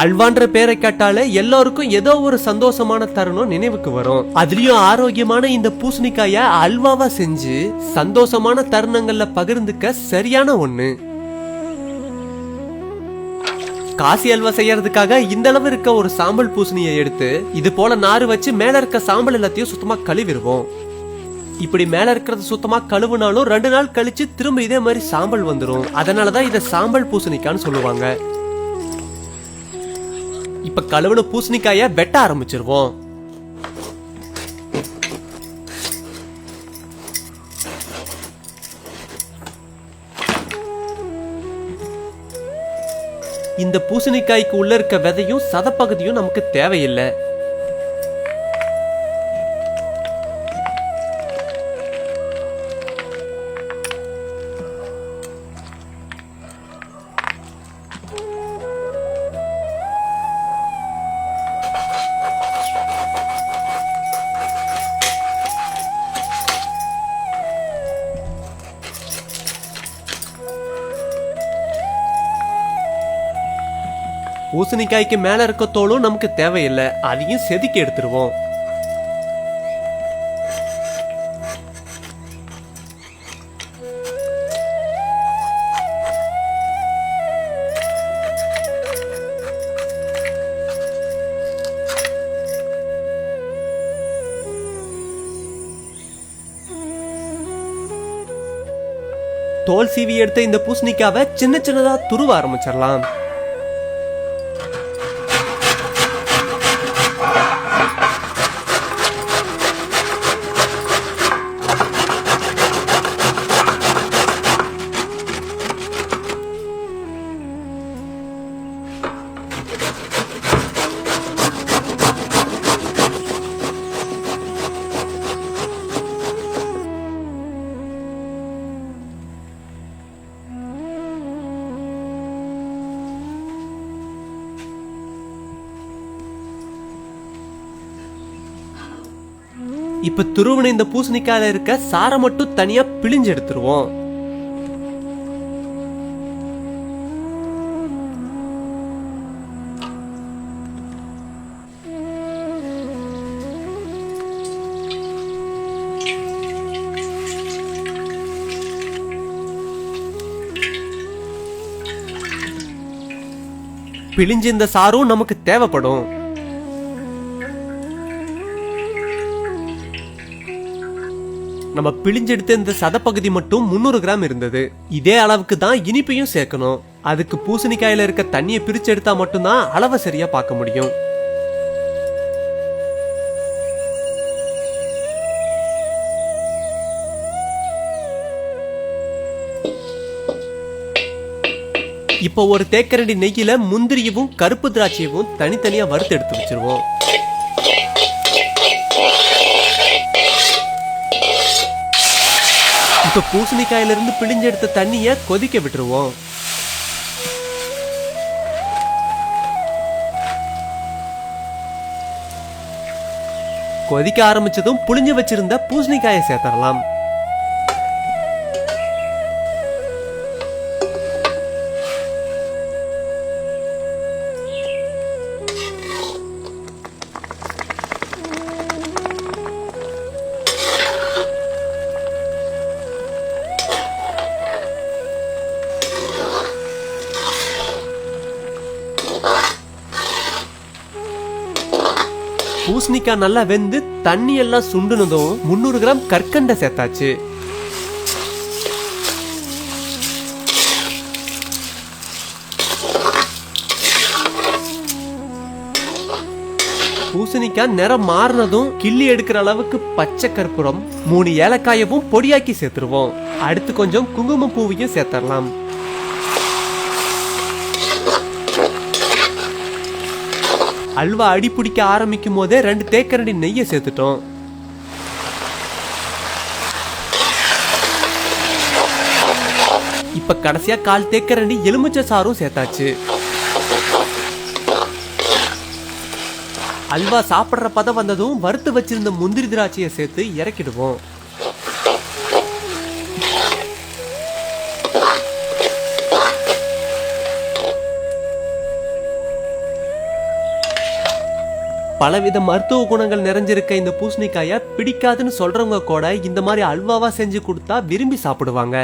அல்வான்ற பேரை கேட்டாலே எல்லாருக்கும் ஏதோ ஒரு சந்தோஷமான தருணம் நினைவுக்கு வரும். அதுலயும் ஆரோக்கியமான இந்த பூசணிக்காய அல்வாவா செஞ்சு சந்தோஷமான தருணங்கள்ல பகிர்ந்துக்க சரியான ஒண்ணு. காசி அல்வா செய்யறதுக்காக இந்த அளவு இருக்க ஒரு சாம்பல் பூசணியை எடுத்து இது போல நாறு வச்சு மேல இருக்க சாம்பல் எல்லாத்தையும் சுத்தமா கழுவிடுவோம். இப்படி மேல இருக்கிறது சுத்தமா கழுவுனாலும் ரெண்டு நாள் கழிச்சு திரும்ப இதே மாதிரி சாம்பல் வந்துடும் அதனாலதான் இதை சாம்பல் பூசணிக்கான்னு சொல்லுவாங்க. இப்ப கழுவுன பூசணிக்காய வெட்ட ஆரம்பிச்சிருவோம். இந்த பூசணிக்காய்க்கு உள்ள இருக்க விதையும் சதப்பகுதியும் நமக்கு தேவையில்லை. பூசணிக்காய்க்கு மேல இருக்க தோலும் நமக்கு தேவையில்லை. அதையும் செதுக்கி எடுத்துருவோம். தோல் சீவி எடுத்த இந்த பூசணிக்காவை சின்ன சின்னதா துருவ ஆரம்பிச்சிடலாம். இப்ப துருவன இந்த பூசணிக்காயில இருக்க சாரை மட்டும் தனியா பிழிஞ்சு எடுத்துருவோம். பிழிஞ்சு இந்த சாரும் நமக்கு தேவைப்படும். நம்ம பிழிஞ்செடுத்த இந்த சதப்பகுதி மட்டும் முந்நூறு கிராம் இருந்தது. இதே அளவுக்கு தான் இனிப்பையும் சேர்க்கணும். அதுக்கு பூசணிக்காயில இருக்க தண்ணியை பிரிச்சு எடுத்தா மட்டும்தான் அளவை சரியா பார்க்க முடியும். இப்போ ஒரு தேக்கரண்டி நெய்யில முந்திரியவும் கருப்பு திராட்சையவும் தனித்தனியா வறுத்து எடுத்து வச்சிருவோம். இப்ப பூசணிக்காயில இருந்து பிழிஞ்செடுத்த தண்ணிய கொதிக்க விட்டுருவோம். கொதிக்க ஆரம்பிச்சதும் புளிஞ்சு வச்சிருந்த பூசணிக்காயை சேர்த்தரலாம். பூசணிக்காய் நல்லா வெந்து தண்ணி எல்லாம் சுண்டுனதும் முந்நூறு கிராம் கற்கண்டை சேர்த்தாச்சு. பூசணிக்காய் நிறம் மாறினதும் கிள்ளி எடுக்கிற அளவுக்கு பச்சை கற்பூரம் மூணு ஏலக்காயவும் பொடியாக்கி சேர்த்துருவோம். அடுத்து கொஞ்சம் குங்குமம் பூவையும் சேர்த்தரலாம். அல்வா அடி பிடிக்க ஆரம்பிக்கும் போதே ரெண்டு தேக்கரண்டி நெய்யை சேர்த்துட்டோம். இப்ப கடைசியா கால் தேக்கரண்டி எலுமிச்சை சாரும் சேர்த்தாச்சு. அல்வா சாப்பிட்ற பதம் வந்ததும் வறுத்து வச்சிருந்த முந்திரி திராட்சையை சேர்த்து இறக்கிடுவோம். பலவித மருத்துவ குணங்கள் நிறைஞ்சிருக்க இந்த பூசணிக்காய பிடிக்காதுன்னு சொல்றவங்க கூட இந்த மாதிரி அல்வாவா செஞ்சு கொடுத்தா விரும்பி சாப்பிடுவாங்க.